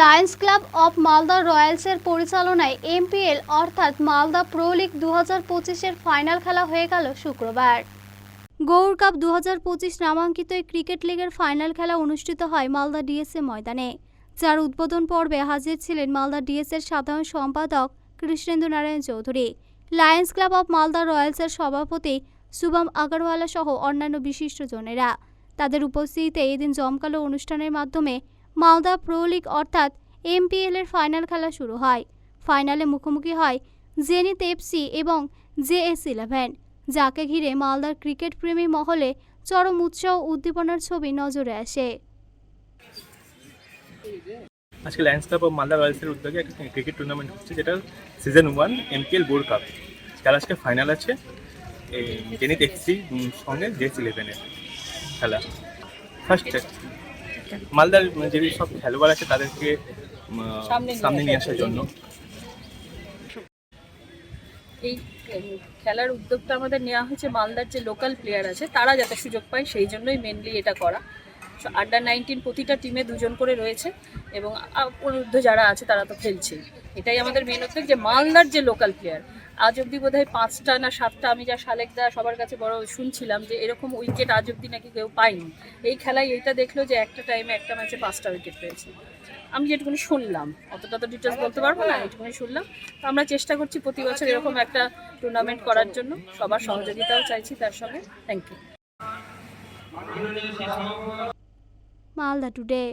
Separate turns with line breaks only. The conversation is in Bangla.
লায়ন্স ক্লাব অফ মালদা রয়্যালসের পরিচালনায় এমপিএল অর্থাৎ মালদা প্রো লিগ দু হাজার পঁচিশের ফাইনাল খেলা হয়ে গেল শুক্রবার। গৌর কাপ দু হাজার পঁচিশ নামাঙ্কিত এই ক্রিকেট লিগের ফাইনাল খেলা অনুষ্ঠিত হয় মালদা ডিএসএ ময়দানে। যার উদ্বোধন পর্বে হাজির ছিলেন মালদা ডিএসএর সাধারণ সম্পাদক Krishnendu Narayan Chowdhury. Lions club of Malda রয়্যালসের সভাপতি শুভম আগরওয়ালা সহ অন্যান্য বিশিষ্টজনেরা তাদের উপস্থিতিতে এদিন জমকালো অনুষ্ঠানের মাধ্যমে মালদা প্রো লিগ অর্থাৎ এমপিএল এর ফাইনাল খেলা শুরু হয়। ফাইনালে মুখোমুখি হয় জেনিত এফসি এবং জেএস ইলেভেন যাকে ঘিরে মালদার ক্রিকেট প্রেমী মহলে চরম উৎসাহ উদ্দীপনার ছবি নজরে আসে।
আজকে লায়ন্স ক্লাব অফ মালদা রয়্যালসের উদ্যোগে একটা ক্রিকেট টুর্নামেন্ট হচ্ছে, যেটা season one MPL board cup যার আজকে ফাইনাল আছে জেনিত এফসি সঙ্গে জেস ইলেভেনের খেলা। ফার্স্ট মালদার যে সব খেলোয়াড় আছে তাদেরকে সামনে নিয়ে আসার জন্য।
এই খেলার উদ্যোগটা আমাদের নেওয়া হয়েছে। মালদার যে লোকাল প্লেয়ার আছে তারা যাতে সুযোগ পায় সেই জন্যই মেনলি এটা করা। আন্ডার নাইনটিন প্রতিটা টিমে দুজন করে রয়েছে এবং আ- যারা আছে তারা তো খেলছেই। এটাই আমাদের মেন উদ্যোগ যে মালদার যে লোকাল প্লেয়ার আজ অবধি বোধ হয় পাঁচটা না সাতটা আমি যা সালেকদা সবার কাছে বড় শুনছিলাম যে এরকম উইকেট আজ অবধি নাকি কেউ পায়নি। এই খেলায় এইটা দেখল যে একটা টাইমে একটা ম্যাচে পাঁচটা উইকেট পেয়েছে। আমি যেটুকুনি শুনলাম, অতটা তো ডিটেলস বলতে পারব না এটুকুনি শুনলাম। তো আমরা চেষ্টা করছি প্রতি বছর এরকম একটা টুর্নামেন্ট করার জন্য। সবার সহযোগিতাও চাইছি তার সঙ্গে। Thank you
Malda today